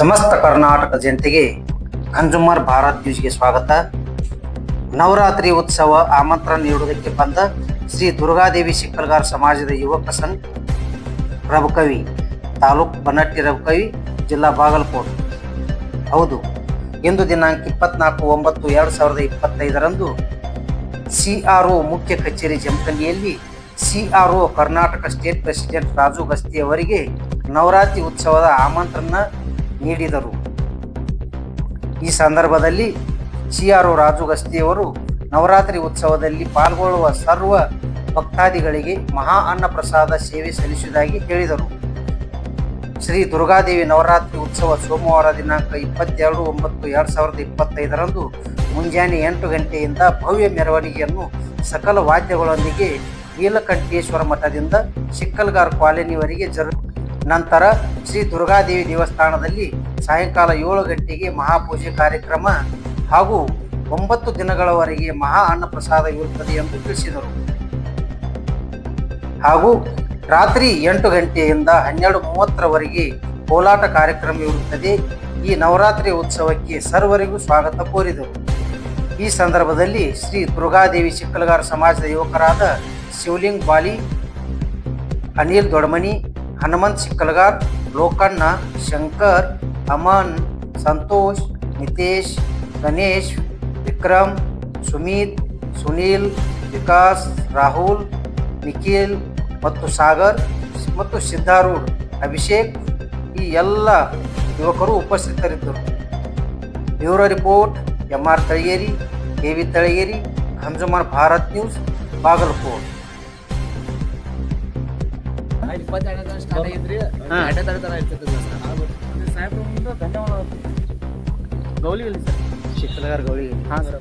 ಸಮಸ್ತ ಕರ್ನಾಟಕ ಜನತೆಗೆ ಕನ್ಸೂಮರ್ ಭಾರತ್ ನ್ಯೂಸ್ಗೆ ಸ್ವಾಗತ. ನವರಾತ್ರಿ ಉತ್ಸವ ಆಮಂತ್ರಣ ನೀಡುವುದಕ್ಕೆ ಬಂದ ಶ್ರೀ ದುರ್ಗಾದೇವಿ ಶಿಕ್ಕಲ್ಗಾರ್ ಸಮಾಜದ ಯುವಕ ಸಂಘ ರಬಕವಿ ತಾಲೂಕ್ ಬನಟ್ಟಿ ರಬಕವಿ ಜಿಲ್ಲಾ ಬಾಗಲಕೋಟೆ. ಹೌದು, ಇಂದು ದಿನಾಂಕ ಇಪ್ಪತ್ನಾಲ್ಕು ಒಂಬತ್ತು ಎರಡು ಸಾವಿರದ ಇಪ್ಪತ್ತೈದರಂದು ಸಿ ಆರ್ ಒ ಮುಖ್ಯ ಕಚೇರಿ ಜಮಖಂಡಿಯಲ್ಲಿ ಒ ಕರ್ನಾಟಕ ಸ್ಟೇಟ್ ಪ್ರೆಸಿಡೆಂಟ್ ರಾಜು ಗಸ್ತಿ ಅವರಿಗೆ ನವರಾತ್ರಿ ಉತ್ಸವದ ಆಮಂತ್ರಣ ನೀಡಿದರು. ಈ ಸಂದರ್ಭದಲ್ಲಿ ಸಿಆರ್ಒ ರಾಜು ಗಸ್ತಿಯವರು ನವರಾತ್ರಿ ಉತ್ಸವದಲ್ಲಿ ಪಾಲ್ಗೊಳ್ಳುವ ಸರ್ವ ಭಕ್ತಾದಿಗಳಿಗೆ ಮಹಾ ಅನ್ನ ಪ್ರಸಾದ ಸೇವೆ ಸಲ್ಲಿಸುವುದಾಗಿ ಹೇಳಿದರು. ಶ್ರೀ ದುರ್ಗಾದೇವಿ ನವರಾತ್ರಿ ಉತ್ಸವ ಸೋಮವಾರ ದಿನಾಂಕ ಇಪ್ಪತ್ತೆರಡು ಒಂಬತ್ತು ಎರಡು ಸಾವಿರದ ಇಪ್ಪತ್ತೈದರಂದು ಮುಂಜಾನೆ ಎಂಟು ಗಂಟೆಯಿಂದ ಭವ್ಯ ಮೆರವಣಿಗೆಯನ್ನು ಸಕಲ ವಾದ್ಯಗಳೊಂದಿಗೆ ನೀಲಕಂಠೇಶ್ವರ ಮಠದಿಂದ ಶಿಕ್ಕಲ್ಗಾರ್ ಕಾಲೋನಿವರೆಗೆ ಜರು ನಂತರ ಶ್ರೀ ದುರ್ಗಾದೇವಿ ದೇವಸ್ಥಾನದಲ್ಲಿ ಸಾಯಂಕಾಲ ಏಳು ಗಂಟೆಗೆ ಮಹಾಪೂಜೆ ಕಾರ್ಯಕ್ರಮ ಹಾಗೂ ಒಂಬತ್ತು ದಿನಗಳವರೆಗೆ ಮಹಾ ಅನ್ನ ಪ್ರಸಾದ ಇರುತ್ತದೆ ಎಂದು ತಿಳಿಸಿದರು. ಹಾಗೂ ರಾತ್ರಿ ಎಂಟು ಗಂಟೆಯಿಂದ ಹನ್ನೆರಡು ಮೂವತ್ತರವರೆಗೆ ಕೋಲಾಟ ಕಾರ್ಯಕ್ರಮ ಇರುತ್ತದೆ. ಈ ನವರಾತ್ರಿ ಉತ್ಸವಕ್ಕೆ ಸರ್ವರಿಗೂ ಸ್ವಾಗತ ಕೋರಿದರು. ಈ ಸಂದರ್ಭದಲ್ಲಿ ಶ್ರೀ ದುರ್ಗಾದೇವಿ ಚಿಕ್ಕಲಗಾರ ಸಮಾಜದ ಯುವಕರಾದ ಶಿವಲಿಂಗ್ ಬಾಲಿ, ಅನಿಲ್ ದೊಡಮನಿ ಹನುಮಂತ್ ಚಿಕ್ಕಲಗಾರ್ ಲೋಕಣ್ಣ, ಶಂಕರ್, ಅಮನ್, ಸಂತೋಷ್, ನಿತೇಶ್, ಗಣೇಶ್, ವಿಕ್ರಮ್, ಸುಮಿತ್, ಸುನೀಲ್, ವಿಕಾಸ್, ರಾಹುಲ್, ನಿಖಿಲ್ ಮತ್ತು ಸಾಗರ್ ಮತ್ತು ಸಿದ್ಧಾರೂಢ್ ಅಭಿಷೇಕ್ ಈ ಎಲ್ಲ ಯುವಕರು ಉಪಸ್ಥಿತರಿದ್ದರು. Bureau report M R Talageri K V Talageri consumer Bharat news, Bagalkot. ಇಪ್ಪತ್ತೆರಡನೇ ಸ್ಟಾರ್ಟ್ ಆಗಿದ್ರಿ ಎರಡನೇ ತಾರೀಕು ತನಕ ಇರ್ತೈತೆ ಸರ್. ಸಾಹೇಬ್ರ ಗೌಲಿ. ಧನ್ಯವಾದ ಸರ್ ಚಿಕ್ಕಲಗಾರ್ ಗೌಳಿ ಹಾಂ ಸರ್.